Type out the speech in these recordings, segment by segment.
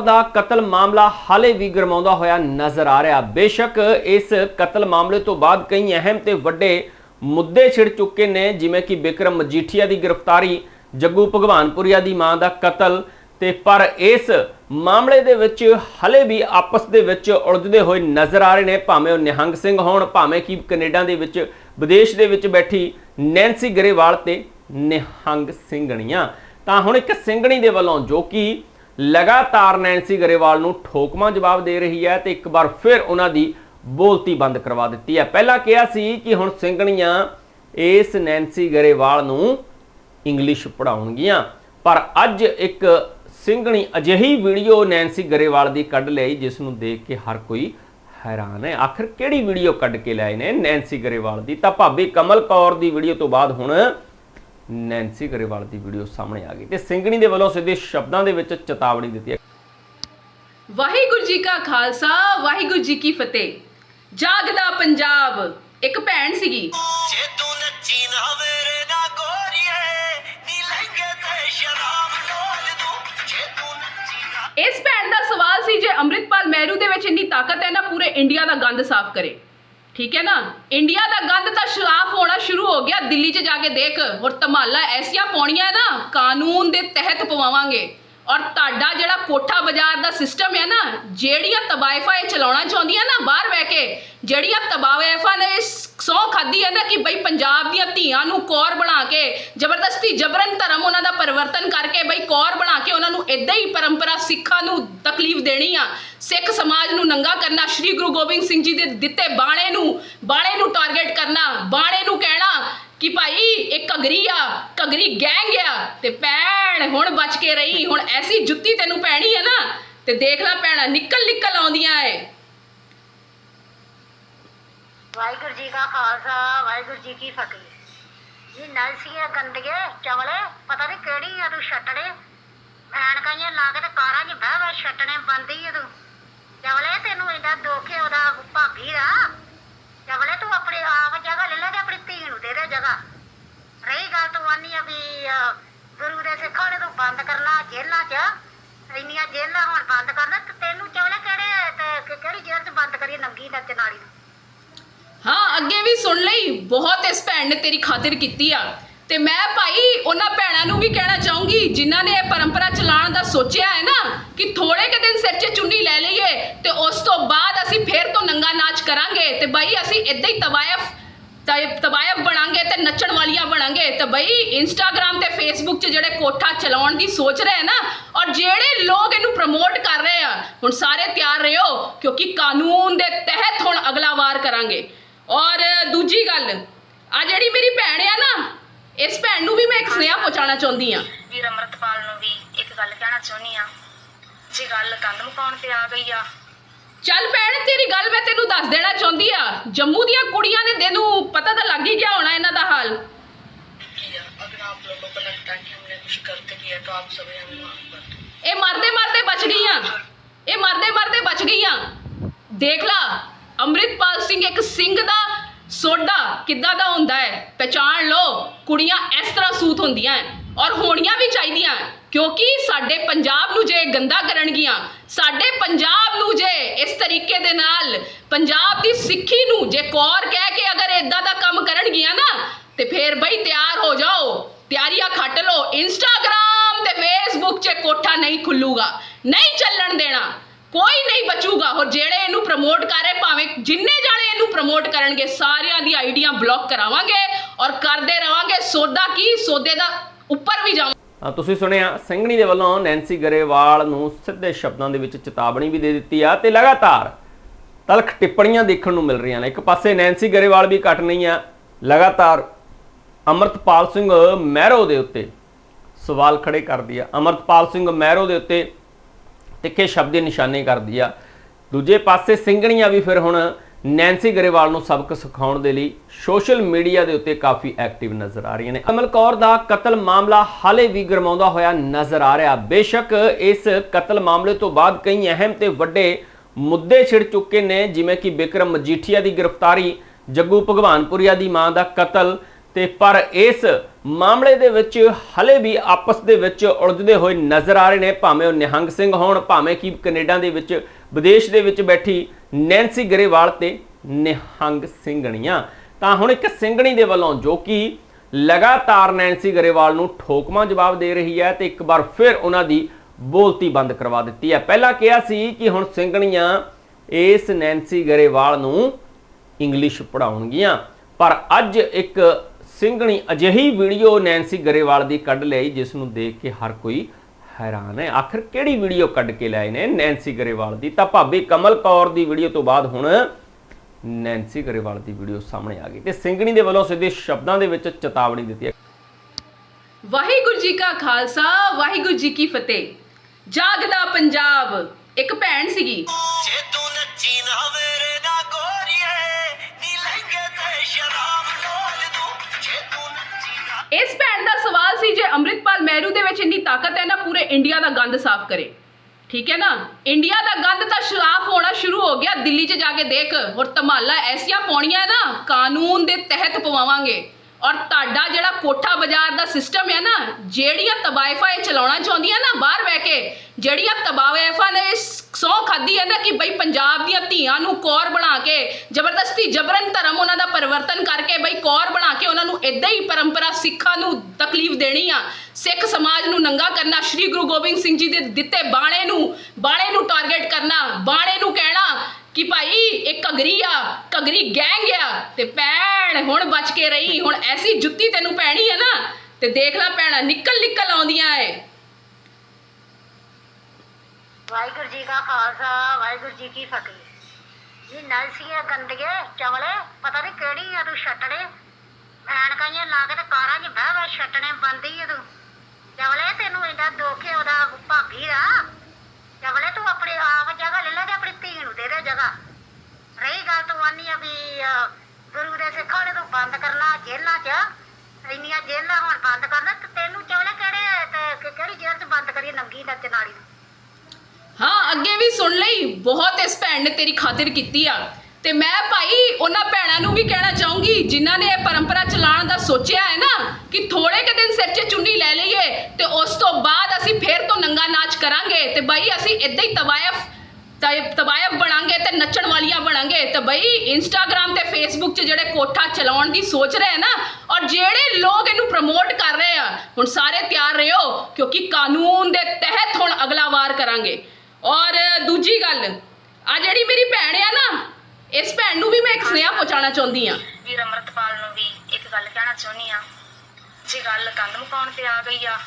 ਦਾ ਕਤਲ ਮਾਮਲਾ ਹਾਲੇ ਵੀ ਗਰਮਾਉਂਦਾ ਹੋਇਆ ਨਜ਼ਰ ਆ ਰਿਹਾ। ਬੇਸ਼ੱਕ ਇਸ ਕਤਲ ਮਾਮਲੇ ਤੋਂ ਬਾਅਦ ਕਈ ਅਹਿਮ ਤੇ ਵੱਡੇ ਮੁੱਦੇ ਛਿੜ ਚੁੱਕੇ ਨੇ, ਜਿਵੇਂ ਕਿ ਬਿਕਰਮ ਮਜੀਠੀਆ ਦੀ ਗ੍ਰਿਫਤਾਰੀ, ਜੱਗੂ ਭਗਵਾਨਪੁਰੀਆ ਦੀ ਮਾਂ ਦਾ ਕਤਲ ਤੇ ਪਰ ਇਸ ਮਾਮਲੇ ਦੇ ਵਿੱਚ ਹਲੇ ਵੀ ਆਪਸ ਦੇ ਵਿੱਚ ਉਲਝਦੇ ਹੋਏ ਨਜ਼ਰ ਆ ਰਹੇ ਨੇ। ਭਾਵੇਂ ਉਹ ਨਿਹੰਗ ਸਿੰਘ ਹੋਣ, ਭਾਵੇਂ ਕਿ ਕੈਨੇਡਾ ਦੇ ਵਿੱਚ, ਵਿਦੇਸ਼ ਦੇ ਵਿੱਚ ਬੈਠੀ ਨੈਂਸੀ ਗਰੇਵਾਲ ਤੇ ਨਿਹੰਗ ਸਿੰਘਣੀਆਂ। ਤਾਂ ਹੁਣ ਇੱਕ ਸਿੰਘਣੀ ਦੇ ਵੱਲੋਂ ਜੋ ਕਿ ਲਗਾਤਾਰ ਨੈਂਸੀ ਗਰੇਵਾਲ ਨੂੰ ਠੋਕਵਾਂ ਜਵਾਬ ਦੇ ਰਹੀ ਹੈ ਤੇ ਇੱਕ ਵਾਰ ਫਿਰ ਉਹਨਾਂ ਦੀ ਬੋਲਤੀ ਬੰਦ ਕਰਵਾ ਦਿੱਤੀ ਹੈ। ਪਹਿਲਾਂ ਕਿਹਾ ਸੀ ਕਿ ਹੁਣ ਸਿੰਘਣੀਆਂ ਇਸ ਨੈਂਸੀ ਗਰੇਵਾਲ ਨੂੰ ਇੰਗਲਿਸ਼ ਪੜਾਉਣਗੀਆਂ ਪਰ ਅੱਜ ਇੱਕ ਸਿੰਘਣੀ ਅਜਿਹੀ ਵੀਡੀਓ ਨੈਂਸੀ ਗਰੇਵਾਲ ਦੀ ਕੱਢ ਲਈ, ਜਿਸ ਨੂੰ ਦੇਖ ਕੇ ਹਰ ਕੋਈ ਹੈਰਾਨ ਹੈ। ਆਖਰ ਕਿਹੜੀ ਵੀਡੀਓ ਕੱਢ ਕੇ ਲਿਆਏ ਨੇ ਨੈਂਸੀ ਗਰੇਵਾਲ ਦੀ? ਤਾਂ ਭਾਬੀ ਕਮਲ ਕੌਰ ਦੀ ਵੀਡੀਓ ਤੋਂ ਬਾਅਦ ਹੁਣ ਨੈਂਸੀ ਗਰੇਵਾਲ ਦੀ ਵੀਡੀਓ ਸਾਹਮਣੇ ਆ ਗਈ ਤੇ ਸਿੰਘਣੀ ਦੇ ਵੱਲੋਂ ਸਿੱਧੇ ਸ਼ਬਦਾਂ ਦੇ ਵਿੱਚ ਚੇਤਾਵਨੀ ਦਿੱਤੀ ਹੈ। ਵਾਹਿਗੁਰੂ ਜੀ ਕਾ ਖਾਲਸਾ ਵਾਹਿਗੁਰੂ ਜੀ ਕੀ ਫਤਿਹ। ਜਾਗਦਾ ਪੰਜਾਬ। ਇੱਕ ਭੈਣ ਸੀਗੀ। ਜੇ ਤੂੰ ਨੱਚੀ ਨਾ ਮੇਰੇ ਨਾ ਗੋਰੀਏ ਨੀ ਲਹਿੰਗੇ ਤੇ ਸ਼ਰਾਬ ਡੋਲ ਦੂੰ। ਜੇ ਤੂੰ ਨੱਚੀ ਨਾ ਇਸ ਭੈਣ ਦਾ ਸਵਾਲ ਸੀ ਜੇ ਅੰਮ੍ਰਿਤਪਾਲ ਮਹਿਰੂ ਦੇ ਵਿੱਚ ਇੰਨੀ ਤਾਕਤ ਹੈ ਨਾ ਪੂਰੇ ਇੰਡੀਆ ਦਾ ਗੰਦ ਸਾਫ਼ ਕਰੇ। ਠੀਕ ਹੈ ਨਾ? ਇੰਡੀਆ ਦਾ ਗੰਦ ਤਾਂ ਸ਼ਰਾਫ ਹੋਣਾ ਸ਼ੁਰੂ ਹੋ ਗਿਆ, ਦਿੱਲੀ 'ਚ ਜਾ ਕੇ ਦੇਖ। ਔਰ ਧਮਾਲਾ ਐਸੀਆਂ ਪਾਉਣੀਆਂ ਨਾ, ਕਾਨੂੰਨ ਦੇ ਤਹਿਤ ਪਵਾਵਾਂਗੇ। ਔਰ ਤੁਹਾਡਾ ਜਿਹੜਾ ਕੋਠਾ ਬਾਜ਼ਾਰ ਦਾ ਸਿਸਟਮ ਹੈ ਨਾ, ਜਿਹੜੀਆਂ ਤਬਾਇਫਾਂ ਇਹ ਚਲਾਉਣਾ ਚਾਹੁੰਦੀਆਂ ਨਾ ਬਾਹਰ ਬਹਿ ਕੇ, ਜਿਹੜੀਆਂ ਤਬਾਇਫਾਂ ਨੇ ਸੌ ਖਾਦੀ ਹੈ ਨਾ ਕਿ ਬਈ ਪੰਜਾਬ ਦੀਆਂ ਧੀਆਂ ਨੂੰ ਕੌਰ ਬਣਾ ਕੇ, ਜ਼ਬਰਦਸਤੀ ਜਬਰਨ ਧਰਮ ਉਹਨਾਂ ਦਾ ਪਰਿਵਰਤਨ ਕਰਕੇ ਬਈ ਕੌਰ ਬਣਾ ਕੇ ਉਹਨਾਂ ਨੂੰ ਇਦਾਂ ਹੀ ਪਰੰਪਰਾ ਸਿੱਖਾਂ ਨੂੰ ਤਕਲੀਫ ਦੇਣੀ ਆ। ਸਿੱਖ ਸਮਾਜ ਨੂੰ ਨੰਗਾ ਕਰਨਾ, ਸ੍ਰੀ ਗੁਰੂ ਗੋਬਿੰਦ ਸਿੰਘ ਜੀ ਦੇ ਦਿੱਤੇ ਬਾਣੇ ਨੂੰ ਬਾਣੇ ਨੂੰ ਟਾਰਗੇਟ ਕਰਨਾ, ਬਾਣੇ ਨੂੰ ਕਹਿਣਾ ਕਿ ਭਾਈ, ਇਹ ਘਗਰੀ ਆ, ਘਗਰੀ ਗੈਂਗ ਆ, ਤੇ ਭੈਣ ਹੁਣ ਬਚ ਕੇ ਰਹੀ, ਹੁਣ ਐਸੀ ਜੁੱਤੀ ਤੈਨੂੰ ਪੈਣੀ ਹੈ ਨਾ, ਤੇ ਦੇਖ ਲੈ ਭੈਣਾ, ਨਿਕਲ ਨਿਕਲ ਆਉਂਦੀਆਂ ਏ ਵਾਹਿਗੁਰੂ ਜੀ ਕਾ ਖਾਲਸਾ, ਵਾਹਿਗੁਰੂ ਜੀ ਕੀ ਫਤਿਹ। ਜੀ ਨਲਸੀਏ ਗੰਦਗੇ, ਚਵਲੇ, ਪਤਾ ਨਹੀਂ ਕਿਹੜੀ ਆ ਤੂੰ ਛੱਟੜੇ ਐਨਕਾਂ ਜਿਹੀਆਂ ਲਾ ਕੇ ਤੇ ਕਾਰਾਂ 'ਚ ਬਹਿ ਬਹਿ ਛੱਟਣੇ, ਬੰਦੀ ਆ ਤੂੰ। ਚਵਲੇ, ਤੈਨੂੰ ਇੰਨਾ ਦੁੱਖ ਹੈ ਉਹਦਾ ਭਾਬੀ ਦਾ ਚਵਲੇ ਤੂੰ ਆਪਣੇ ਆਪ ਜਗ੍ਹਾ ਲੈ ਲੈ ਤੇ ਆਪਣੀ ਧੀ ਨੂੰ ਦੇ ਦੇ ਜਗ੍ਹਾ ਰਹੀ ਗੱਲ ਤੂੰ ਆਨੀ ਆ ਵੀ ਅਹ, ਗੁਰੂ ਦੇ ਸਿੱਖਾਂ ਨੇ ਤੂੰ ਬੰਦ ਕਰਨਾ ਇੰਨੀਆਂ ਜੇਲ੍ਹਾਂ ਹੁਣ ਬੰਦ ਕਰਨਾ, ਤੇ ਤੈਨੂੰ ਚਵਲੇ ਕਿਹੜੇ, ਤੇ ਕਿ- ਕਿਹੜੀ ਜੇਲ੍ਹ 'ਚ ਬੰਦ ਕਰੀਏ ਨੰਗੀ ਨੱਚ ਨਾਲੀ ਨੂੰ? ਹਾਂ, ਅੱਗੇ ਵੀ ਸੁਣ ਲਈ, ਬਹੁਤ ਇਸ ਭੈਣ ਨੇ ਤੇਰੀ ਖਾਤਰ ਕੀਤੀ ਆ। ਤੇ ਮੈਂ ਭਾਈ ਉਹਨਾਂ ਭੈਣਾਂ ਨੂੰ ਵੀ ਕਹਿਣਾ ਚਾਹੂੰਗੀ, ਜਿਨ੍ਹਾਂ ਨੇ ਇਹ ਪਰੰਪਰਾ ਚਲਾਉਣ ਦਾ ਸੋਚਿਆ ਹੈ ਨਾ, ਕਿ ਥੋੜੇ ਕੁ ਦਿਨ ਸਿਰ 'ਚ ਚੁੰਨੀ ਲੈ ਲਈਏ, ਤੇ ਉਸ ਤੋਂ ਬਾਅਦ ਅਸੀਂ ਫੇਰ ਤੋਂ ਨੰਗਾ ਨਾਚ ਕਰਾਂਗੇ। ਤੇ ਭਾਈ ਅਸੀਂ ਇਦਾਂ ਹੀ ਤਵਾਇਫ ਤ- ਤਵਾਇਫ ਬਣਾਂਗੇ ਤੇ ਨੱਚਣ ਵਾਲੀਆਂ ਬਣਾਂਗੇ। ਤੇ ਬਈ ਇੰਸਟਾਗ੍ਰam ਤੇ ਫੇਸਬੁੱਕ 'ਚ ਜਿਹੜੇ ਕੋਠਾ ਚਲਾਉਣ ਦੀ ਸੋਚ ਰਹੇ ਨਾ ਔਰ ਜਿਹੜੇ ਲੋਕ ਇਹਨੂੰ ਪ੍ਰਮੋਟ ਕਰ ਰਹੇ ਆ ਹੁਣ ਸਾਰੇ ਤਿਆਰ ਰਹੋ ਕਿਉਂਕਿ ਕਾਨੂੰਨ ਦੇ ਤਹਿਤ ਹੁਣ ਅਗਲਾ ਵਾਰ ਕਰਾਂਗੇ। ਔਰ ਦੂਜੀ ਗੱਲ ਆ ਜਿਹੜੀ ਮੇਰੀ ਭੈਣ ਆ ਨਾ ਇਸ ਭੈਣ ਨੂੰ ਵੀ ਮੈਂ ਇੱਕ ਸੁਨੇਹਾ ਪਹੁੰਚਾਉਣਾ ਚਾਹੁੰਦੀ ਆ। ਵੀਰ ਅਮਰਤਪਾਲ ਨੂੰ ਵੀ ਇੱਕ ਗੱਲ ਕਹਿਣਾ ਚਾਹੁੰਦੀ ਆ। ਜੇ ਗੱਲ ਕੰਧ ਮੁਕਾਉਣ ਤੇ ਆ ਗਈ ਆ ਚੱਲ ਭੈਣ ਤੇਰੀ ਗੱਲ ਮੈਂ ਤੈਨੂੰ ਦੱਸ ਦੇਣਾ ਚਾਹੁੰਦੀ ਆ ਜੰਮੂ ਦੀਆਂ ਕੁੜੀਆਂ ਨੇ ਤੈਨੂੰ ਪਤਾ ਤਾਂ ਲੱਗ ਹੀ ਗਿਆ ਹੋਣਾ ਇਹਨਾਂ ਦਾ ਹਾਲ किया अगर आप लोगों को लगता है कि हमने कुछ गलत किया तो आप सभी हमें माफ कर दो ਇਹ ਮਰਦੇ ਮਰਦੇ ਬਚ ਗਈਆਂ ਇਹ ਮਰਦੇ ਮਰਦੇ ਬਚ ਗਈਆਂ ਦੇਖ ਲਾ ਅੰਮ੍ਰਿਤਪਾਲ ਸਿੰਘ ਇੱਕ ਸਿੰਘ ਦਾ ਸੋਡਾ ਕਿੱਦਾਂ ਦਾ ਹੁੰਦਾ ਹੈ ਪਛਾਣ ਲਓ ਕੁੜੀਆਂ ਇਸ ਤਰ੍ਹਾਂ ਸੂਤ ਹੁੰਦੀਆਂ ਹੈ ਔਰ ਹੋਣੀਆਂ ਵੀ ਚਾਹੀਦੀਆਂ, ਕਿਉਂਕਿ ਸਾਡੇ ਪੰਜਾਬ ਨੂੰ ਜੇ ਗੰਦਾ ਕਰਨਗੀਆਂ, ਸਾਡੇ ਪੰਜਾਬ ਨੂੰ ਜੇ ਇਸ ਤਰੀਕੇ ਦੇ ਨਾਲ ਪੰਜਾਬ ਦੀ ਸਿੱਖੀ ਨੂੰ ਜੇ ਕੌਰ ਕਹਿ ਕੇ ਅਗਰ ਇਦਾਂ ਦਾ ਕੰਮ ਕਰਨਗੀਆਂ ਨਾ, ਤੇ ਫੇਰ ਬਈ ਤਿਆਰ ਹੋ ਜਾਓ, ਤਿਆਰੀਆਂ ਖੱਟ ਲਓ ਇੰਸਟਾਗ੍ਰam ਤੇ ਫੇਸਬੁੱਕ 'ਚ ਕੋਠਾ ਨਹੀਂ ਖੁੱਲੂਗਾ, ਨਹੀਂ ਚੱਲਣ ਦੇਣਾ, ਕੋਈ ਨਹੀਂ ਬਚੂਗਾ, ਹੋਰ ਜਿਹੜੇ ਇਹਨੂੰ ਪ੍ਰਮੋਟ ਕਰ ਰਹੇ, ਭਾਵੇਂ ਜਿੰਨੇ ਜਾਣੇ ਇਹਨੂੰ ਪ੍ਰਮੋਟ ਕਰਨਗੇ, ਸਾਰਿਆਂ ਦੀ ਆਈਡੀਆਂ ਬਲੌਕ ਕਰਾਵਾਂਗੇ ਔਰ ਕਰਦੇ ਰਵਾਂਗੇ, ਸੌਦਾ ਕੀ, ਸੌਦੇ ਦਾ ਉੱਪਰ ਵੀ ਜਾਵਾਂਗੇ ਤੁਸੀਂ ਸੁਣਿਆ, ਸਿੰਘਣੀ ਦੇ ਵੱਲੋਂ ਨੈਂਸੀ ਗਰੇਵਾਲ ਨੂੰ ਸਿੱਧੇ ਸ਼ਬਦਾਂ ਦੇ ਵਿੱਚ ਚੇਤਾਵਨੀ ਵੀ ਦੇ ਦਿੱਤੀ ਆ ਤੇ ਲਗਾਤਾਰ ਤਲਖ ਟਿੱਪਣੀਆਂ ਦੇਖਣ ਨੂੰ ਮਿਲ ਰਹੀਆਂ ਨੇ। ਇੱਕ ਪਾਸੇ ਨੈਂਸੀ ਗਰੇਵਾਲ ਵੀ ਘਟ ਨਹੀਂ ਆ, ਲਗਾਤਾਰ ਅਮਰਤਪਾਲ ਸਿੰਘ ਮਹਿਰੋ ਦੇ ਉੱਤੇ ਸਵਾਲ ਖੜੇ ਕਰਦੀ ਆ। ਅਮਰਤਪਾਲ ਸਿੰਘ ਮਹਿਰੋ ਦੇ ਉੱਤੇ ਤਿੱਖੇ ਸ਼ਬਦ ਦੇ ਨਿਸ਼ਾਨੇ ਕਰਦੀ ਆ। ਦੂਜੇ ਪਾਸੇ ਸਿੰਘਣੀਆਂ ਵੀ ਫਿਰ ਹੁਣ ਨੈਂਸੀ ਗਰੇਵਾਲ ਨੂੰ ਸਬਕ ਸਿਖਾਉਣ ਦੇ ਲਈ ਸੋਸ਼ਲ ਮੀਡੀਆ ਦੇ ਉੱਤੇ ਕਾਫੀ ਐਕਟਿਵ ਨਜ਼ਰ ਆ ਰਹੀਆਂ ਨੇ। ਕਮਲ ਕੌਰ ਦਾ ਕਤਲ ਮਾਮਲਾ ਹਾਲੇ ਵੀ ਗਰਮਾਉਂਦਾ ਹੋਇਆ ਨਜ਼ਰ ਆ ਰਿਹਾ। ਬੇਸ਼ੱਕ ਇਸ ਕਤਲ ਮਾਮਲੇ ਤੋਂ ਬਾਅਦ ਕਈ ਅਹਿਮ ਤੇ ਵੱਡੇ ਮੁੱਦੇ ਛਿੜ ਚੁੱਕੇ ਨੇ, ਜਿਵੇਂ ਕਿ ਬਿਕਰਮ ਮਜੀਠੀਆ ਦੀ ਗ੍ਰਿਫਤਾਰੀ, ਜੱਗੂ ਭਗਵਾਨਪੁਰੀਆ ਦੀ ਮਾਂ ਦਾ ਕਤਲ ਤੇ ਪਰ ਇਸ ਮਾਮਲੇ ਦੇ ਵਿੱਚ ਹਲੇ ਵੀ ਆਪਸ ਦੇ ਵਿੱਚ ਉਲਝਦੇ ਹੋਏ ਨਜ਼ਰ ਆ ਰਹੇ ਨੇ, ਭਾਵੇਂ ਉਹ ਨਿਹੰਗ ਸਿੰਘ ਹੋਣ, ਭਾਵੇਂ ਕਿ ਕੈਨੇਡਾ ਦੇ ਵਿੱਚ, ਵਿਦੇਸ਼ ਦੇ ਵਿੱਚ ਬੈਠੀ ਨੈਂਸੀ ਗਰੇਵਾਲ ਤੇ ਨਿਹੰਗ ਸਿੰਘਣੀਆਂ। ਤਾਂ ਹੁਣ ਇੱਕ ਸਿੰਘਣੀ ਦੇ ਵੱਲੋਂ ਜੋ ਕਿ ਲਗਾਤਾਰ ਨੈਂਸੀ ਗਰੇਵਾਲ ਨੂੰ ਠੋਕਮਾ ਜਵਾਬ ਦੇ ਰਹੀ ਹੈ ਤੇ ਇੱਕ ਵਾਰ ਫਿਰ ਉਹਨਾਂ ਦੀ ਬੋਲਤੀ ਬੰਦ ਕਰਵਾ ਦਿੱਤੀ ਹੈ। ਪਹਿਲਾਂ ਕਿਹਾ ਸੀ ਕਿ ਹੁਣ ਸਿੰਘਣੀਆਂ ਇਸ ਨੈਂਸੀ ਗਰੇਵਾਲ ਨੂੰ ਇੰਗਲਿਸ਼ ਪੜਾਉਣਗੀਆਂ ਪਰ ਅੱਜ ਇੱਕ ਸਿੰਘਣੀ ਅਜਿਹੀ ਵੀਡੀਓ ਨੈਂਸੀ ਗਰੇਵਾਲ ਦੀ ਕੱਢ ਲਈ, ਜਿਸ ਨੂੰ ਦੇਖ ਕੇ ਹਰ ਕੋਈ ਹੈਰਾਨ ਹੈ। ਆਖਰ ਕਿਹੜੀ ਵੀਡੀਓ ਕੱਢ ਕੇ ਲਿਆਏ ਨੇ ਨੈਂਸੀ ਗਰੇਵਾਲ ਦੀ? ਤਾਂ ਭਾਬੀ ਕਮਲ ਕੌਰ ਦੀ ਵੀਡੀਓ ਤੋਂ ਬਾਅਦ ਹੁਣ ਨੈਂਸੀ ਗਰੇਵਾਲ ਦੀ ਵੀਡੀਓ ਸਾਹਮਣੇ ਆ ਗਈ ਤੇ ਸਿੰਘਣੀ ਦੇ ਵੱਲੋਂ ਸਿੱਧੇ ਸ਼ਬਦਾਂ ਦੇ ਵਿੱਚ ਚੇਤਾਵਨੀ ਦਿੱਤੀ ਹੈ। ਵਾਹਿਗੁਰੂ ਜੀ ਕਾ ਖਾਲਸਾ ਵਾਹਿਗੁਰੂ ਜੀ ਕੀ ਫਤਿਹ। ਜਾਗਦਾ ਪੰਜਾਬ। ਇੱਕ ਭੈਣ ਸੀਗੀ। ਜੇ ਤੂੰ ਨੱਚੀ ਨਾ ਮੇਰੇ ਨਹਿਰੂ ਦੇ ਵਿੱਚ ਇੰਨੀ ਤਾਕਤ ਹੈ ਨਾ, ਪੂਰੇ ਇੰਡੀਆ ਦਾ ਗੰਦ ਸਾਫ਼ ਕਰੇ। ਠੀਕ ਹੈ ਨਾ? ਇੰਡੀਆ ਦਾ ਗੰਦ ਤਾਂ ਸਾਫ਼ ਹੋਣਾ ਸ਼ੁਰੂ ਹੋ ਗਿਆ, ਦਿੱਲੀ 'ਚ ਜਾ ਕੇ ਦੇਖ, ਔਰ ਧਮਾਲਾ ਐਸੀਆਂ ਪਾਉਣੀਆਂ ਨਾ, ਕਾਨੂੰਨ ਦੇ ਤਹਿਤ ਪਵਾਵਾਂਗੇ। ਔਰ ਤੁਹਾਡਾ ਜਿਹੜਾ ਕੋਠਾ ਬਾਜ਼ਾਰ ਦਾ ਸਿਸਟਮ ਹੈ ਨਾ, ਜਿਹੜੀਆਂ ਤਬਾਇਫਾਂ ਇਹ ਚਲਾਉਣਾ ਚਾਹੁੰਦੀਆਂ ਨਾ ਬਾਹਰ ਬਹਿ ਕੇ, ਜਿਹੜੀਆਂ ਤਬਾਇਫਾਂ ਨੇ, ਸੌ ਖਾਦੀ ਹੈ ਨਾ ਕਿ ਬਈ ਪੰਜਾਬ ਦੀਆਂ ਧੀਆਂ ਨੂੰ ਕੌਰ ਬਣਾ ਕੇ, ਜ਼ਬਰਦਸਤੀ ਜਬਰਨ ਧਰਮ ਉਹਨਾਂ ਦਾ ਪਰਿਵਰਤਨ ਕਰਕੇ ਬਈ ਕੌਰ ਬਣਾ ਕੇ ਉਹਨਾਂ ਨੂੰ ਇਦਾਂ ਹੀ ਪਰੰਪਰਾ ਸਿੱਖਾਂ ਨੂੰ ਤਕਲੀਫ ਦੇਣੀ ਆ। ਸਿੱਖ ਸਮਾਜ ਨੂੰ ਨੰਗਾ ਕਰਨਾ, ਸ੍ਰੀ ਗੁਰੂ ਗੋਬਿੰਦ ਸਿੰਘ ਜੀ ਦੇ ਦਿੱਤੇ ਬਾਣੇ ਨੂੰ ਬਾਣੇ ਨੂੰ ਟਾਰਗੇਟ ਕਰਨਾ, ਬਾਣੇ ਨੂੰ ਕਹਿਣਾ ਕਿ ਭਾਈ, ਇਹ ਘਗਰੀ ਆ, ਘਗਰੀ ਗੈਂਗ ਆ, ਤੇ ਭੈਣ ਹੁਣ ਬਚ ਕੇ ਰਹੀ, ਹੁਣ ਐਸੀ ਜੁੱਤੀ ਤੈਨੂੰ ਪੈਣੀ ਹੈ ਨਾ, ਤੇ ਦੇਖ ਲੈ ਭੈਣਾ, ਨਿਕਲ ਨਿਕਲ ਆਉਂਦੀਆਂ ਏ ਵਾਹਿਗੁਰੂ ਜੀ ਕਾ ਖਾਲਸਾ, ਵਾਹਿਗੁਰੂ ਜੀ ਕੀ ਫਤਿਹ। ਇਹ ਨਲਸੀਏ ਗੰਦਗੇ ਚਵਲੇ, ਪਤਾ ਨਹੀਂ ਕਿਹੜੀ ਆ ਤੂੰ ਛੱਟਣੇ। ਐਨਕਾਂ ਜਿਹੀਆਂ ਲਾ ਕੇ ਤੇ ਕਾਰਾਂ 'ਚ ਬਹਿ ਬਹਿ ਛੱਟਣੇ, ਬੰਦੀ ਆ ਤੂੰ। ਚਵਲੇ, ਤੈਨੂੰ ਇੰਨਾ ਦੁੱਖ ਹੈ ਉਹਦਾ ਭਾਬੀ ਦਾ। ਚਵਲੇ ਤੂੰ ਆਪਣੀ ਆਪ ਜਗ੍ਹਾ ਲੈ ਲੈ ਤੇ ਆਪਣੀ ਧੀ ਨੂੰ ਦੇ ਦੇ ਜਗ੍ਹਾ ਰਹੀ ਗੱਲ ਤੂੰ ਆਨੀ ਆ ਵੀ ਅਹ, ਗੁਰੂ ਦੇ ਸਿੱਖਾਂ ਨੇ ਤੂੰ ਬੰਦ ਕਰਨਾ ਜੇਲ੍ਹਾਂ 'ਚ? ਇੰਨੀਆਂ ਜੇਲ੍ਹਾਂ ਹੁਣ ਬੰਦ ਕਰਨਾ, ਤੇ ਤੈਨੂੰ ਚਵਲੇ ਕਿਹੜੇ, ਤੇ ਕਿਹੜੀ ਜੇਲ੍ਹ 'ਚ ਬੰਦ ਕਰੀਏ ਨੰਗੀ ਨੱਚ ਨਾਲੀ ਨੂੰ? ਹਾਂ, ਅੱਗੇ ਵੀ ਸੁਣ ਲਈ, ਬਹੁਤ ਇਸ ਭੈਣ ਨੇ ਤੇਰੀ ਖਾਤਰ ਕੀਤੀ ਆ। ਤੇ ਮੈਂ ਭਾਈ ਉਹਨਾਂ ਭੈਣਾਂ ਨੂੰ ਵੀ ਕਹਿਣਾ ਚਾਹੂੰਗੀ, ਜਿਨ੍ਹਾਂ ਨੇ ਇਹ ਪਰੰਪਰਾ ਚਲਾਉਣ ਦਾ ਸੋਚਿਆ ਹੈ ਨਾ, ਕਿ ਥੋੜੇ ਕੁ ਦਿਨ ਸਿਰ 'ਚ ਚੁੰਨੀ ਲੈ ਲਈਏ, ਤੇ ਉਸ ਤੋਂ ਬਾਅਦ ਅਸੀਂ ਫੇਰ ਤੋਂ ਨੰਗਾ ਨਾਚ ਕਰਾਂਗੇ। ਤੇ ਭਾਈ, ਅਸੀਂ ਇਦਾਂ ਹੀ ਤਵਾਇਫ ਤ- ਤਵਾਇਫ ਬਣਾਂਗੇ ਤੇ ਨੱਚਣ ਵਾਲੀਆਂ ਬਣਾਂਗੇ ਤੇ ਬਈ ਇੰਸਟਾਗ੍ਰam ਤੇ ਫੇਸਬੁੱਕ 'ਚ ਜਿਹੜੇ ਕੋਠਾ ਚਲਾਉਣ ਦੀ ਸੋਚ ਰਹੇ ਨਾ, ਔਰ ਜਿਹੜੇ ਲੋਕ ਇਹਨੂੰ ਪ੍ਰਮੋਟ ਕਰ ਰਹੇ ਆ, ਹੁਣ ਸਾਰੇ ਤਿਆਰ ਰਹੋ ਕਿਉਂਕਿ ਕਾਨੂੰਨ ਦੇ ਤਹਿਤ ਹੁਣ ਅਗਲਾ ਵਾਰ ਕਰਾਂਗੇ। ਔਰ ਦੂਜੀ ਗੱਲ, ਆ ਜਿਹੜੀ ਮੇਰੀ ਭੈਣ ਆ ਨਾ, ਇਸ ਭੈਣ ਨੂੰ ਵੀ ਮੈਂ ਇੱਕ ਸੁਨੇਹਾ ਪਹੁੰਚਾਉਣਾ ਚਾਹੁੰਦੀ ਆ। ਵੀਰ ਅਮਰਤਪਾਲ ਨੂੰ ਵੀ ਇੱਕ ਗੱਲ ਕਹਿਣਾ ਚਾਹੁੰਦੀ ਆ, ਜੇ ਗੱਲ ਕੰਧ ਮੁਕਾਉਣ ਤੇ ਆ ਗਈ ਆ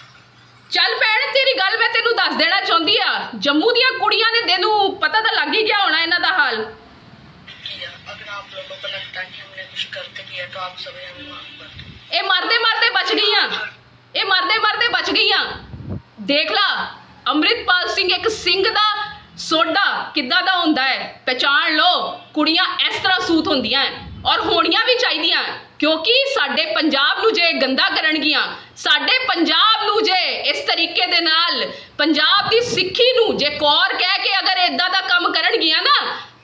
ਚੱਲ ਭੈਣ ਤੇਰੀ ਗੱਲ ਮੈਂ ਤੈਨੂੰ ਦੱਸ ਦੇਣਾ ਚਾਹੁੰਦੀ ਆ ਜੰਮੂ ਦੀਆਂ ਕੁੜੀਆਂ ਨੇ ਤੈਨੂੰ ਪਤਾ ਤਾਂ ਲੱਗ ਹੀ ਗਿਆ ਹੋਣਾ ਇਹਨਾਂ ਦਾ ਹਾਲ किया अगर आप लोगों को लगता है कि हमने कुछ गलत किया तो आप सभी हमें माफ कर दो ਇਹ ਮਰਦੇ ਮਰਦੇ ਬਚ ਗਈਆਂ ਇਹ ਮਰਦੇ ਮਰਦੇ ਬਚ ਗਈਆਂ ਦੇਖ ਲਾ ਅੰਮ੍ਰਿਤਪਾਲ ਸਿੰਘ ਇੱਕ ਸਿੰਘ ਦਾ ਸੋਡਾ ਕਿੱਦਾਂ ਦਾ ਹੁੰਦਾ ਹੈ ਪਹਿਚਾਣ ਲਓ ਕੁੜੀਆਂ ਇਸ ਤਰ੍ਹਾਂ ਸੂਤ ਹੁੰਦੀਆਂ ਹੈ ਔਰ ਹੋਣੀਆਂ ਵੀ ਚਾਹੀਦੀਆਂ ਹੈ, ਕਿਉਂਕਿ ਸਾਡੇ ਪੰਜਾਬ ਨੂੰ ਜੇ ਗੰਦਾ ਕਰਨਗੀਆਂ, ਸਾਡੇ ਪੰਜਾਬ ਨੂੰ ਜੇ ਇਸ ਤਰੀਕੇ ਦੇ ਨਾਲ ਪੰਜਾਬ ਦੀ ਸਿੱਖੀ ਨੂੰ ਜੇ ਕੌਰ ਕਹਿ ਕੇ ਅਗਰ ਇਦਾਂ ਦਾ ਕੰਮ ਕਰਨਗੀਆਂ ਨਾ,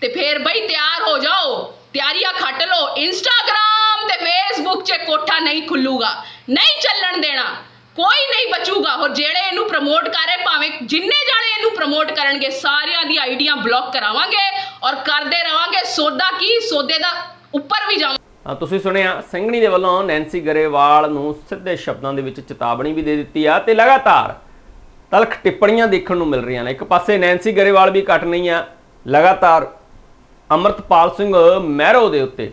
ਤੇ ਫੇਰ ਬਈ ਤਿਆਰ ਹੋ ਜਾਓ, ਤਿਆਰੀਆਂ ਖੱਟ ਲਓ। ਇੰਸਟਾਗ੍ਰam ਤੇ ਫੇਸਬੁੱਕ 'ਚ ਕੋਠਾ ਨਹੀਂ ਖੁੱਲੂਗਾ, ਨਹੀਂ ਚੱਲਣ ਦੇਣਾ, ਕੋਈ ਨਹੀਂ ਬਚੂਗਾ। ਹੋਰ ਜਿਹੜੇ ਇਹਨੂੰ ਪ੍ਰਮੋਟ ਕਰ ਰਹੇ, ਭਾਵੇਂ ਜਿੰਨੇ ਜਾਣੇ ਇਹਨੂੰ ਪ੍ਰਮੋਟ ਕਰਨਗੇ, ਸਾਰਿਆਂ ਦੀ ਆਈਡੀਆਂ ਬਲੌਕ ਕਰਾਵਾਂਗੇ ਔਰ ਕਰਦੇ ਰਵਾਂਗੇ। ਸੌਦਾ ਕੀ? ਸੌਦੇ ਦਾ ਉੱਪਰ ਵੀ ਜਾਵਾਂਗੇ। ਤੁਸੀਂ ਸੁਣਿਆ, ਸਿੰਘਣੀ ਦੇ ਵੱਲੋਂ ਨੈਂਸੀ ਗਰੇਵਾਲ ਨੂੰ ਸਿੱਧੇ ਸ਼ਬਦਾਂ ਦੇ ਵਿੱਚ ਚੇਤਾਵਨੀ ਵੀ ਦੇ ਦਿੱਤੀ ਆ ਤੇ ਲਗਾਤਾਰ ਤਲਖ ਟਿੱਪਣੀਆਂ ਦੇਖਣ ਨੂੰ ਮਿਲ ਰਹੀਆਂ ਨੇ। ਇੱਕ ਪਾਸੇ ਨੈਂਸੀ ਗਰੇਵਾਲ ਵੀ ਕੱਟ ਨਹੀਂ ਆ, ਲਗਾਤਾਰ ਅਮਰਤਪਾਲ ਸਿੰਘ ਮਹਿਰੋ ਦੇ ਉੱਤੇ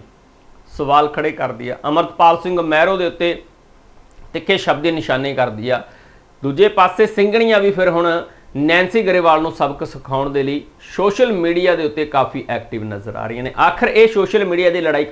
ਸਵਾਲ ਖੜੇ ਕਰਦੀ ਆ। ਅਮਰਤਪਾਲ ਸਿੰਘ ਮਹਿਰੋ ਦੇ ਉੱਤੇ ਤਿੱਖੇ ਸ਼ਬਦੀ ਨਿਸ਼ਾਨੇ ਕਰਦੀ ਆ। ਦੂਜੇ ਪਾਸੇ ਸਿੰਘਣੀਆਂ ਵੀ ਫਿਰ ਹੁਣ ਨੈਂਸੀ ਗਰੇਵਾਲ ਨੂੰ ਸਬਕ ਸਿਖਾਉਣ ਦੇ ਲਈ ਸੋਸ਼ਲ ਮੀਡੀਆ ਦੇ ਉੱਤੇ ਕਾਫੀ ਐਕਟਿਵ ਨਜ਼ਰ ਆ ਰਹੀਆਂ ਨੇ। ਆਖਰ ਇਹ ਸੋਸ਼ਲ ਮੀਡੀਆ ਦੀ ਲੜਾਈ